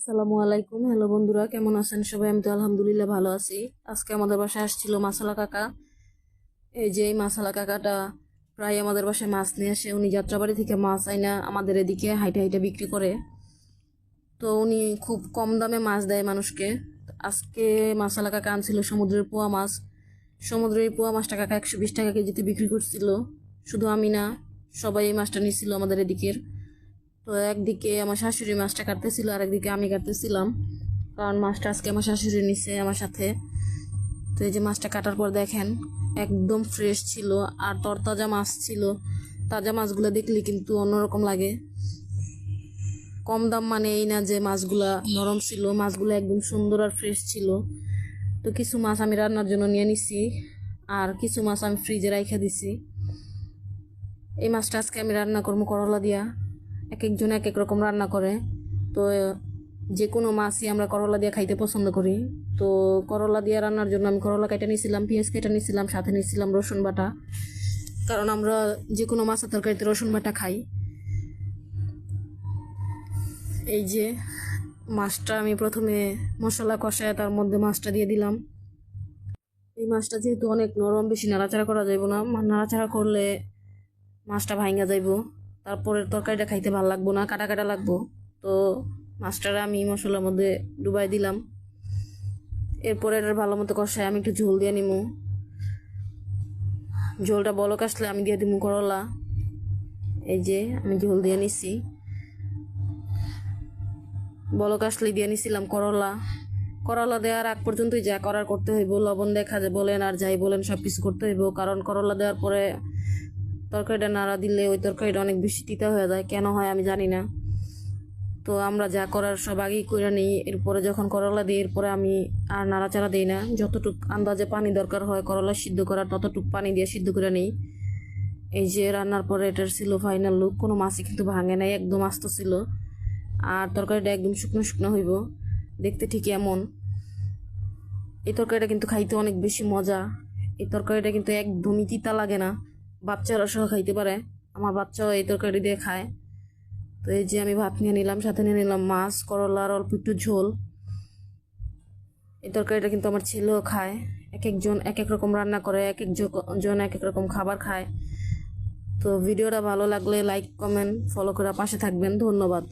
আসসালামু আলাইকুম। হ্যালো বন্ধুরা, কেমন আছেন সবাই? আমি তো আলহামদুলিল্লাহ ভালো আছি। আজকে আমাদের বাসায় আসছিল মাসালা কাকা। এই যে এই মাসালা কাকাটা প্রায় আমাদের বাসায় মাছ নিয়ে আসে। উনি যাত্রাবাড়ি থেকে মাছ আইনা আমাদের এদিকে হাইটে হাইটে বিক্রি করে। তো উনি খুব কম দামে মাছ দেয় মানুষকে। আজকে মাসালা কাকা আনছিল সমুদ্রের পোয়া মাছ। সমুদ্রের পোয়া মাছটা কাকা একশো বিশ টাকা কেজিতে বিক্রি করছিল। শুধু আমি না, সবাই এই মাছটা নিছিল আমাদের এদিকের। তো একদিকে আমার শাশুড়ি মাছটা কাটতেছিল আর একদিকে আমি কাটতেছিলাম। কারণ মাছটা আজকে আমার শাশুড়ি নিছে আমার সাথে। তো এই যে মাছটা কাটার পর দেখেন, একদম ফ্রেশ ছিল, আর তরতাজা মাছ ছিল। তাজা মাছগুলো দেখলে কিন্তু অন্যরকম লাগে। কম দাম মানে এই না যে মাছগুলা নরম ছিল, মাছগুলো একদম সুন্দর আর ফ্রেশ ছিল। তো কিছু মাছ আমি রান্নার জন্য নিয়ে নিছি, আর কিছু মাছ আমি ফ্রিজে রাইখা দিছি। এই মাছটা আজকে আমি রান্না করব করলা দিয়া। এক একজন এক এক রকম রান্না করে। তো, যে কোনো মাছই আমরা করলা দিয়ে খাইতে পছন্দ করি। তো, করলা দিয়ে রান্নার জন্য আমি করলা কেটে নিয়েছিলাম পেঁয়াজ কেটে নিয়েছিলাম সাথে নিয়েছিলাম রসুন বাটা। কারণ আমরা যে কোনো মাছের তরকারিতে রসুন বাটা খাই। এই যে, মাছটা আমি প্রথমে মশলা কষায় তার মধ্যে মাছটা দিয়ে দিলাম। এই মাছটা যেহেতু অনেক নরম, বেশি নাড়াচাড়া করা যাইব না। নাড়াচাড়া করলে মাছটা ভাঙা যাইব। তারপরে তরকারিটা খাইতে ভালো লাগবো না কাটা কাটা লাগবো। তো মাছটা আমি মশলার মধ্যে ডুবাই দিলাম। এরপরে এটার ভালো মতো কষায় আমি একটু ঝোল দিয়ে নিমু। ঝোলটা বলক আসলে আমি দিয়ে দিমু করলা। এই যে আমি ঝোল দিয়ে নিছি। বলক আসলে দিয়ে নিছিলাম করলা। করলা দেওয়ার আগ পর্যন্তই যা করার করতে হইব। লবণ দেখা বলেন, আর যাই বলেন সব কিছু করতে হইব। কারণ করলা দেওয়ার পরে তরকারিটা নাড়া দিলে ওই তরকারিটা অনেক বেশি তিতা হয়ে যায়। কেন হয় আমি জানি না। তো আমরা যা করার সব আগেই করে নিই। এরপরে যখন করলা দিই, এরপরে আমি আর নাড়াচাড়া দিই না। যতটুক আন্দাজে পানি দরকার হয় করলা সিদ্ধ করার, ততটুক পানি দিয়ে সিদ্ধ করে নিই। এই যে রান্নার পরে এটার ছিল ফাইনাল লুক কোনো মাছই কিন্তু ভাঙে নাই, একদম আস্ত ছিল। আর তরকারিটা একদম শুকনো শুকনো হইব। দেখতে ঠিক এমন। এই তরকারিটা কিন্তু খাইতে অনেক বেশি মজা। এই তরকারিটা কিন্তু একদমই তিতা লাগে না। বাচ্চারা সহ খাইতে পারে। আমার বাচ্চাও এই তরকারি দিয়ে খায়। তো এই যে আমি ভাত নিয়ে নিলাম, সাথে নিয়ে নিলাম মাছ, করলার অল্প একটু ঝোল। এই তরকারিটা কিন্তু আমার ছেলেও খায়। এক একজন এক এক রকম রান্না করে, এক একজন এক এক রকম খাবার খায়। তো ভিডিওটা ভালো লাগলে লাইক কমেন্ট ফলো করে পাশে থাকবেন। ধন্যবাদ।